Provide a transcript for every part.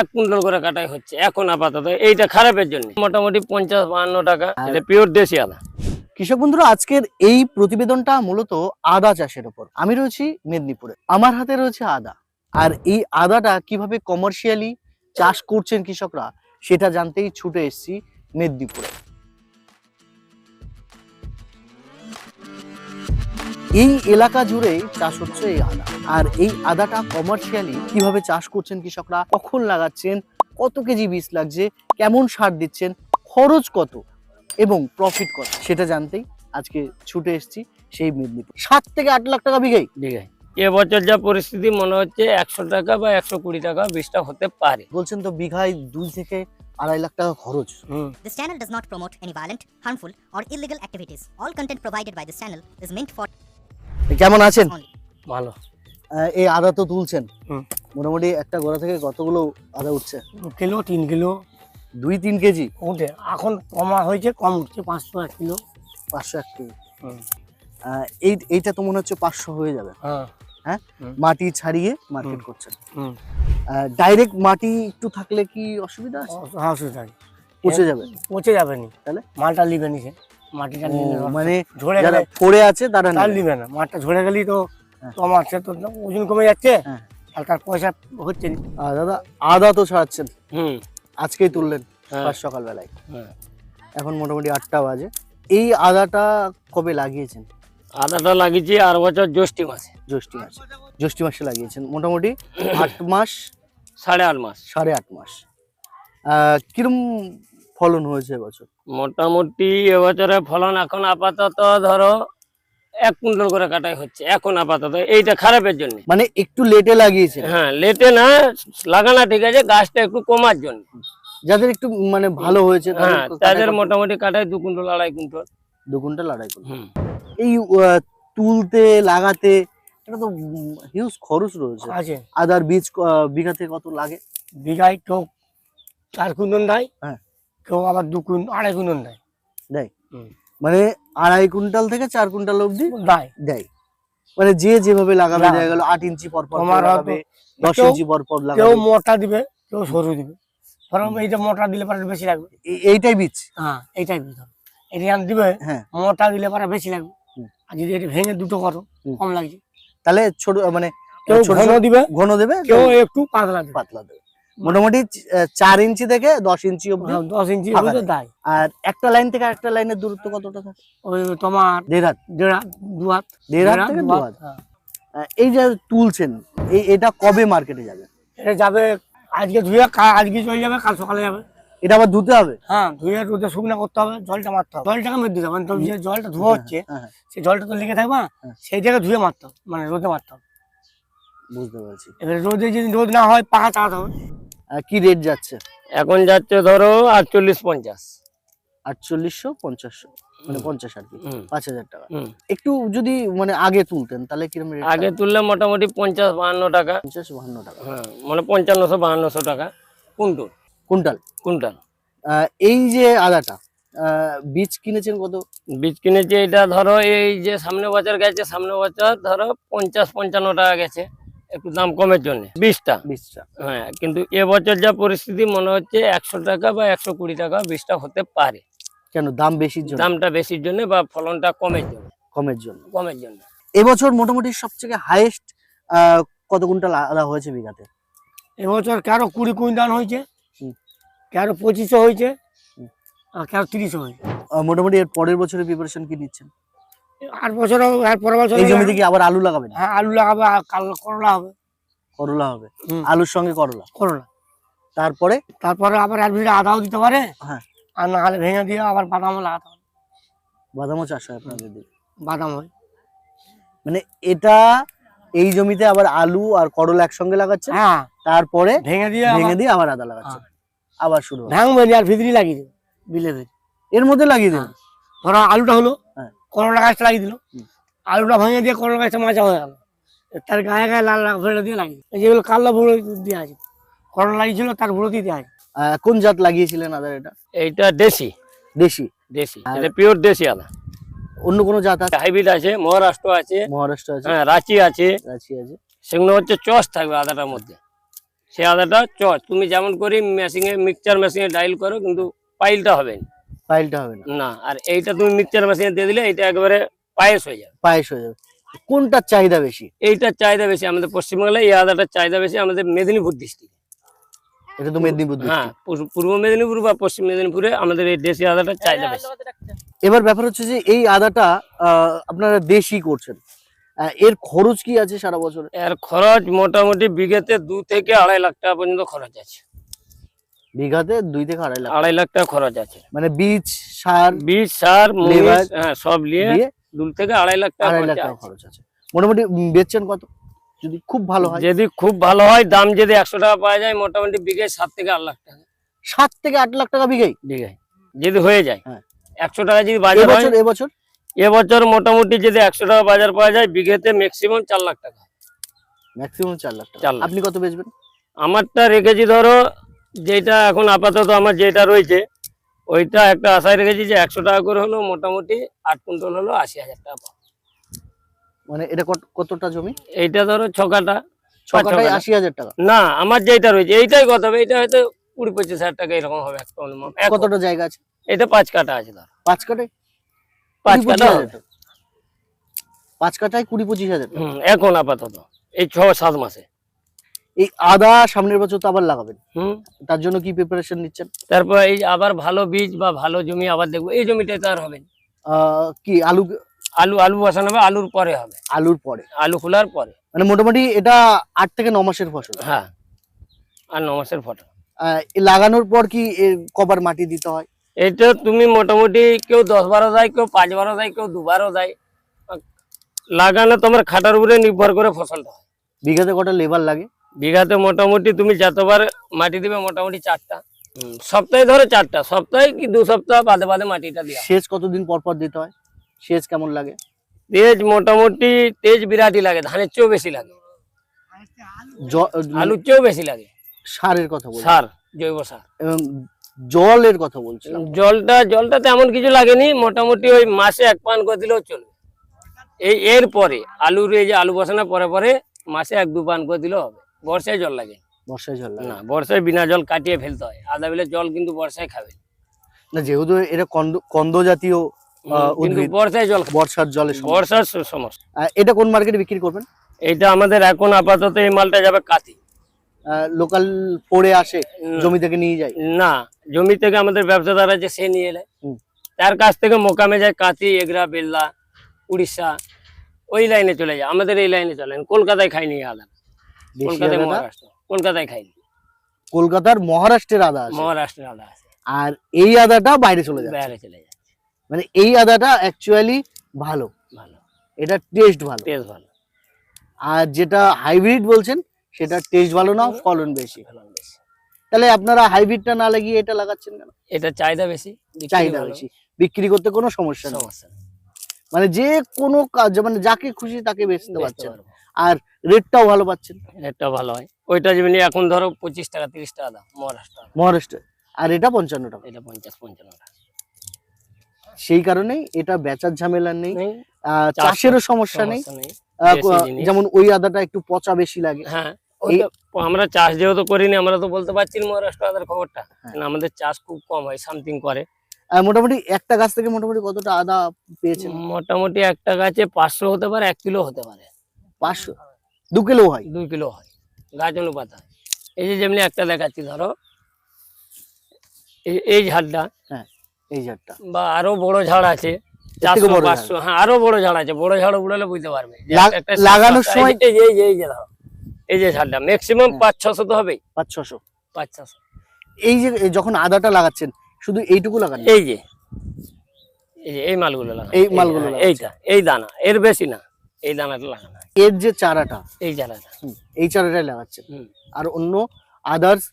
এক কুইন্টাল করে কাটাই হচ্ছে এখন আপাতত এইটা খারাপের জন্য। মোটামুটি পঞ্চাশ বাহান্ন টাকা। এটা পিওর দেশি আদা কৃষক বন্ধুরা আজকের এই প্রতিবেদনটা মূলত আদা চাষের উপর। আমি রয়েছি মেদিনীপুরে। আমার হাতে রয়েছে আদা। আর এই আদাটা কীভাবে কমার্শিয়ালি চাষ করছেন কৃষকরা সেটা জানতেই ছুটে এসছি মেদিনীপুরে। এই এলাকা জুড়ে চাষ হচ্ছে এই আদা। আর এই আদাটা কমার্শিয়ালি কীভাবে চাষ করছেন কৃষকরা কখন লাগাচ্ছেন কত কেজি বীজ লাগছে কেমন সার দিচ্ছেন খরচ কত এবং প্রফিট কত সেটা জানতেই আজকে ছুটে এসেছি সেই মেদিনীপুর সাত থেকে আট লাখ টাকা বিঘাই বিঘায়। এবছর যা পরিস্থিতি মনে হচ্ছে একশো টাকা বা একশো কুড়ি টাকা বীজটা হতে পারে। বলছেন তো বিঘায় দুই থেকে আড়াই লাখ টাকা খরচ। This channel does not promote any violent, harmful, or illegal activities. All content provided by this channel is meant for কেমন আছেন. ভালো। এই আদা তো তুলছেন। মোটামুটি একটা গোড়া থেকে কতগুলো আদা উঠছে? দু কিলো তিন কিলো। দুই তিন কেজি? ওঠে এখন কমা হয়েছে কম উঠছে পাঁচশো এক কিলো। পাঁচশো এক কেজি। এই এইটা তো মনে হচ্ছে পাঁচশো হয়ে যাবে। হ্যাঁ। মাটি ছাড়িয়ে মার্কেট। করছেন। হুম। ডাইরেক্ট মাটি একটু থাকলে কি অসুবিধা আছে? হ্যাঁ অসুবিধা পচে যাবে? পচে যাবে নি। তাহলে? মালটা নিবে নি সে মাটিটা মানে ঝরে গেলে পড়ে আছে তারা তার নিবে। না। মাঠটা ঝরে গেলেই তো হ্যাঁ। তোমার সে তো ওজন কমে যাচ্ছে হ্যাঁ। আর তার পয়সা হচ্ছে না। দাদা আদা তো ছাড়াচ্ছেন। হুম। আজকেই তুললেন হ্যাঁ। সকালবেলায়। এখন মোটামুটি আটটা বাজে। এই আদাটা কবে লাগিয়েছেন? আদাটা লাগিয়েছি আর বছর জ্যৈষ্ঠী মাসে। জ্যৈষ্ঠী মাসে। জ্যৈষ্ঠী মাসে লাগিয়েছেন। মোটামুটি আট মাস? সাড়ে আট মাস। সাড়ে আট মাস। আহ, কিরম ফলন হয়েছে এবছর? মোটামুটি এবছরে ফলন এখন আপাতত ধরো এক কুইন্টাল করে কাটাই হচ্ছে এখন আপাতত। এইটা খারাপের জন্য। মানে একটু লেটে লাগিয়েছে? হ্যাঁ লেটে না লাগানো ঠিক আছে গাছটা একটু কমার জন্য। যাদের একটু মানে ভালো হয়েছে হ্যাঁ তাদের মোটামুটি কাটায় দু কুইন্টাল আড়াই কুইন্টাল। দু কুইন্টাল আড়াই কুইন্টাল। হুম। এই তুলতে লাগাতে এটা তো হিউজ খরচ রয়েছে। আছে। আদার বীজ বিঘাতে কত লাগে? বিঘায় কেউ চার কুইন্টল দেয় হ্যাঁ। কেউ আবার দু কুইন্টল আড়াই কুইন্টল দেয়? দেয় মানে আড়াই কুইন্টাল থেকে চার কুইন্টাল অবধি দেয়। দেয়। মানে যে যেভাবে লাগাবে লাগাবে। দেখা গেল আট ইঞ্চি পর পর লাগাবে দশ ইঞ্চি পর পর কেউ মোটা দিবে কেউ সরু দিবে। ধরো এইটা মোটা দিলে পরে বেশি লাগবে। এইটাই বীজ? হ্যাঁ এইটাই ধর এটা আন দিবে হ্যাঁ। মোটা দিলে পরে বেশি লাগবে। আর যদি এটা ভেঙে দুটো করো কম লাগছে। তাহলে ছোট মানে কেউ ঘন দিবে ঘন দেবে কেউ একটু পাতলা পাতলা দেবে। মোটামুটি চার ইঞ্চি থেকে দশ ইঞ্চি হ্যাঁ, দশ ইঞ্চি দেয়। আর একটা লাইন থেকে একটা লাইনের দূরত্ব কতটা থাকে? ওই তোমার দেড় হাত। দেড় হাত দু হাত। দেড় হাত থেকে দু হাত। এই যে তুলছেন এই এটা কবে মার্কেটে যাবে? এটা যাবে আজকে ধুয়ে আজকে চলে যাবে কাল সকালে যাবে। এটা আবার ধুতে হবে? হ্যাঁ ধুয়ে রোদে শুকনো করতে হবে জলটা মারতে হবে। জলটাকে মেরে দিতে হবে মানে যে জলটা ধোয়া হচ্ছে হ্যাঁ, হ্যাঁ, সেই জলটা তো লেগে থাকবে। সেই জায়গায় ধুয়ে মারতে হবে মানে রোদে মারতে হবে। বুঝতে পারছি। এবারে রোদে যদি রোদ না হয় পাকা চালাতে হবে। কি রেট যাচ্ছে? এখন যাচ্ছে ধরো আটচল্লিশ পঞ্চাশ। আটচল্লিশশো পঞ্চাশশো মানে পঞ্চাশ আর কি হুম, পাঁচ হাজার টাকা। একটু যদি মানে আগে তুলতেন তাহলে কীরকম আগে তুললে মোটামুটি পঞ্চাশ বাহান্ন টাকা। পঞ্চাশ বাহান্ন টাকা। হ্যাঁ মানে পঞ্চান্নশো বাহান্নশো টাকা। কুইন্টল। কুইন্টাল। কুইন্টাল। এই যে আদাটা বীজ কিনেছেন কত? বীজ কিনেছি এটা ধরো এই যে সামনে বছর গেছে সামনে বছর ধরো পঞ্চাশ পঞ্চান্ন টাকা গেছে। একটু দাম কমের জন্য বীজটা বীজটা হ্যাঁ কিন্তু এবছর যা পরিস্থিতি মনে হচ্ছে একশো টাকা বা একশো কুড়ি টাকা বিশটা হতে পারে। কেন? দাম বেশির জন্য? দামটা বেশির জন্য বা ফলনটা কমের জন্য। কমের জন্য। কমের জন্য। এবছর মোটামুটি সবথেকে হাইয়েস্ট কত কুইন্টাল আদা হয়েছে বিঘাতে? এবছর কারও কুড়ি কুইন্টাল হয়েছে কারও পঁচিশশো হয়েছে আর কারও তিরিশশো হয়েছে। মোটামুটি এর পরের বছরের প্রিপারেশন কি নিচ্ছেন? আট বছর আর পরের বছর এই জমিতে কি আবার আলু লাগাবেন হ্যাঁ আলু লাগাবে করলা হবে। করলা হবে। আলুর সঙ্গে করলা? করলা। তারপরে? তারপরে আবার এক বিঘা আদাও দিতে পারে হ্যাঁ। আর না হলে ভেঙে দিয়ে আবার বাদামও লাগাতে হবে বাদামও চাষ হয় আপনাদের দিকে? বাদাম হয়। মানে এটা এই জমিতে আবার আলু আর করলা একসঙ্গে লাগাচ্ছে? হ্যাঁ। তারপরে ভেঙে দিয়ে ভেঙে দিয়ে আবার আদা লাগাচ্ছে? আবার শুরু। ভাঙবে আর ভিতরি লাগিয়ে দেবে বিলে এর মধ্যে লাগিয়ে দেবেন ধরো আলুটা হলো হ্যাঁ। করলা গাছটা লাগিয়ে দিল। আলুটা ভেঙে দিয়ে করলা গাছটা মাজা হয়ে গেল। তার গায়ে গায়ে লাল লাল ফেলে দিয়ে লাগিয়ে যেগুলো কালো বুড়ো দিয়ে আছে। করলা লাগিয়েছিল তার বুড়ো দিয়ে আছে। কোন জাত লাগিয়েছিলেন আদার এটা? এইটা দেশি। দেশি? দেশি। এটা পিওর দেশি আদা। অন্য কোনো জাত আছে? হাইব্রিড আছে মহারাষ্ট্র আছে মহারাষ্ট্র আছে। হ্যাঁ রাঁচি আছে। রাঁচি আছে। সেগুলো হচ্ছে চস থাকবে আদাটার মধ্যে। সেই আদাটা চ তুমি যেমন করি মেশিনে মিক্সচার মেশিনে ডাইল করো কিন্তু পাইলটা হবে না। পাইলটা হবে না। না আর এইটা তুমি মিক্সচার মেশিনে দিয়ে দিলে এটা একেবারে পায়েস হয়ে যাবে। পায়েস হয়ে যাবে। কোনটার চাহিদা বেশি? এইটার চাহিদা বেশি আমাদের পশ্চিমবাংলায় এই আদাটার চাহিদা বেশি আমাদের মেদিনীপুর ডিস্ট্রিক্ট এটা তো মেদিনীপুর হ্যাঁ পূর্ব- মেদিনীপুর বা পশ্চিম মেদিনীপুরে আমাদের এই দেশি আদাটার চাহিদা বেশি। এবার ব্যাপার হচ্ছে যে এই আদাটা আহ, আপনারা দেশি করছেন। এর খরচ কি আছে সারা বছর? এর খরচ মোটামুটি বিঘেতে দু থেকে আড়াই লাখ টাকা পর্যন্ত খরচ আছে। বিঘাতে দুই থেকে আড়াই লাখ। আড়াই লাখ টাকা খরচ আছে। মানে বীজ সার বীজ সার হ্যাঁ সব নিয়ে দিয়ে দু থেকে আড়াই লাখ টাকা আড়াই লাখ টাকা খরচ আছে। মোটামুটি বেচছেন কত? যদি খুব ভালো হয়। যদি খুব ভালো হয় দাম যদি একশো টাকা পাওয়া যায় মোটামুটি বিঘে সাত থেকে আট লাখ টাকা। সাত থেকে আট লাখ টাকা বিঘে বিঘায়। যদি হয়ে যায়। হ্যাঁ। একশো টাকা যদি বাজার হয় এবছর এবছর? এবছর মোটামুটি যদি একশো টাকা বাজার পাওয়া যায় বিঘেতে ম্যাক্সিমাম চার লাখ টাকা। ম্যাক্সিমাম চার লাখ টাকা। আপনি কত বেচবেন? আমারটা রেখেছি ধরো যেটা এখন আপাতত আমার যেটা রয়েছে ওইটা একটা আশায় রেখেছি যে একশো টাকা করে হলো মোটামুটি আট কুইন্টাল হলো আশি হাজার টাকা। মানে এটা কতটা জমি? এইটা ধরো ছকাটা আশি হাজার টাকা? না আমার যেটা রয়েছে এইটাই কথা হবে এটা হয়তো কুড়ি পঁচিশ হাজার টাকা এরকম হবে একটা অনুমান। কতটা জায়গা আছে? এটা পাঁচ কাটা আছে ধর। পাঁচ পাঁচ কাটা পাঁচ কুড়ি পঁচিশ হাজার এখন আপাতত এই ছ সাত মাসে। এই আদা সামনের বছর তো আবার লাগাবেন। হুম। তার জন্য কি প্রিপারেশন নিচ্ছেন? তারপর এই আবার ভালো বীজ বা ভালো জমি আবার দেখব। এই জমিটাই তো আর হবে কি আলু? আলু আলু বসানো হবে আলুর পরে হবে। আলুর পরে। আলু খোলার পরে। মানে মোটামুটি এটা আট থেকে ন মাসের ফসল। হ্যাঁ। আর ন মাসের আহ, লাগানোর পর কি কবার মাটি দিতে হয়? এটা তুমি মোটামুটি কেউ দশ বারো দেয় কেউ পাঁচ বারো দেয় কেউ দুবারও দেয় লাগানো তোমার খাটার উপরে নির্ভর করে ফসলটা হয়। বিঘাতে কটা লেবার লাগে? বিঘাতে মোটামুটি তুমি যতবার মাটি দিবে মোটামুটি চারটা। সপ্তাহে ধরো চারটা সপ্তাহে কি দু সপ্তাহ বাদে বাদে মাটিটা দিয়ে। সেচ কতদিন পর পর দিতে হয়? সেচ কেমন লাগে? তেজ মোটামুটি তেজ বিরাটই লাগে ধানের চেয়েও বেশি লাগে। মানে আলুর চেয়েও বেশি লাগে। সারের কথা বলছি। সার জৈব সার। এবং জলের কথা বলছিলাম। জলটা জলটা তেমন কিছু লাগেনি মোটামুটি ওই মাসে এক পান করে দিলেও চলবে এই এর পরে আলুর এই যে আলু বসানোর পরে পরে মাসে এক দু পান করে দিলেও হবে। বর্ষায় জল লাগে। বর্ষায় জল লাগে। না বর্ষায় বিনা জল কাটিয়ে ফেলতে হয়। আধা বেলে জল কিন্তু বর্ষায় খাবে। না যেহেতু এটা কন্দ কন্দ জাতীয় বর্ষায় জল বর্ষার সমস্যা। বর্ষার সমস্যা। এটা কোন মার্কেটে বিক্রি করবেন? এটা আমাদের এখন আপাতত এই মালটা যাবে কাতি। লোকাল পড়ে আসে জমি থেকে নিয়ে যায়। না জমি থেকে আমাদের ব্যবসাদার আছে সে নিয়ে এলে তার কাছ থেকে মোকামে যায় কাতি এগরা বেল্লা উড়িষ্যা ওই লাইনে চলে যায়। আমাদের এই লাইনে চলে। কলকাতায় খাইনি আদা দেশি কলকাতায় মহারাষ্ট্র। কলকাতায় খাইনি। কলকাতার মহারাষ্ট্রের আদা আছে। মহারাষ্ট্রের আদা আছে। আর এই আদাটা বাইরে চলে যায় বাইরে চলে যায় মানে এই আদাটা অ্যাকচুয়ালি ভালো। ভালো। এটা টেস্ট ভালো। টেস্ট ভালো। আর যেটা হাইব্রিড বলছেন সেটা টেস্ট ভালো না ফলন বেশি। ফলন বেশি। তাহলে আপনারা হাইব্রিডটা না লাগিয়ে এটা লাগাচ্ছেন কেন? এটা চাহিদা বেশি চাহিদা বেশি। বিক্রি করতে কোনো সমস্যা নেই। মানে যে কোনো কাজ মানে যাকে খুশি তাকে বেচতে পারছেন। আর রেটটাও ভালো পাচ্ছেন। রেটটাও ভালো হয়। ওইটা যেমনি এখন ধরো পঁচিশ টাকা তিরিশ টাকা দাম মহারাষ্ট্র। মহারাষ্ট্রে। আর এটা পঞ্চান্ন টাকা। এটা পঞ্চাশ পঞ্চান্ন টাকা। সেই কারণেই এটা বেচার ঝামেলা নেই। চাষেরও সমস্যা নেই। যেমন ওই আদাটা একটু পচা বেশি লাগে। হ্যাঁ। আমরা চাষ যেহেতু করিনি আমরা তো বলতে পারছি না মহারাষ্ট্র আদার খবরটা। আমাদের চাষ খুব কম হয় সামথিং করে। আর মোটামুটি একটা গাছ থেকে মোটামুটি কতটা আদা পেয়েছেন? মোটামুটি একটা গাছে পাঁচশো হতে পারে এক কিলো হতে পারে। পাঁচশো। দু কিলো হয়। দুই কিলো হয়। গাছ অনুপাত এই যে যেমনি একটা দেখাচ্ছি ধরো। এই- ঝাড়টা। এই ঝাড়টা। বা আরও বড় ঝাড় আছে চারশো পাঁচশো হ্যাঁ আরও বড় ঝাড় আছে। বড় ঝাড় উড়ালে বুঝতে পারবে লাগানোর সময়- এই যে এই যে ধরো। এই যে ঝাড়টা ম্যাক্সিমাম হ্যাঁ। পাঁচ ছশো তো হবেই। পাঁচ ছশো। পাঁচ ছশো। এই যে যখন আদাটা লাগাচ্ছেন শুধু এইটুকু লাগান? এই যে। এই যে এই মালগুলো লাগানো। এই মালগুলো হ্যাঁ, এইটা এই দানা। এর বেশি না। এই দানাটা লাগানো। হয়। এর যে চারাটা এই চারাটা। এই চারাটাই লাগাচ্ছে। আর অন্য আদার্স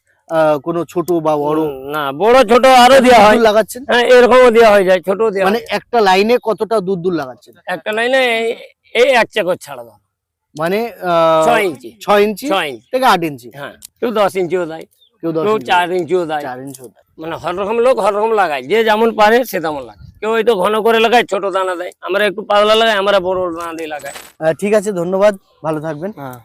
কোনো ছোট বা বড় না বড় ছোট আরও দেওয়া হয়। লাগাচ্ছেন? হ্যাঁ এরকমও দেওয়া হয়ে যায় ছোট দেওয়া মানে একটা লাইনে কতটা দূর দূর লাগাচ্ছেন? একটা লাইনে এই- এক চাকর ছাড়া দাও মানে ছয় ইঞ্চি। ছয় ইঞ্চি ছয় ইঞ্চি। থেকে আট ইঞ্চি? হ্যাঁ কেউ দশ ইঞ্চিও দেয় কেউ চার ইঞ্চিও দেয়। চার ইঞ্চি হতে পারে। মানে হর রকম লোক হর রকম লাগায় যে যেমন পারে সে তেমন লাগায়। কেউ হয়তো ঘন করে লাগায় ছোট দানা দেয়। আমরা একটু পাতলা লাগাই আমরা বড় দানা দিয়ে লাগাই। আহ, ঠিক আছে ধন্যবাদ। ভালো থাকবেন। হ্যাঁ।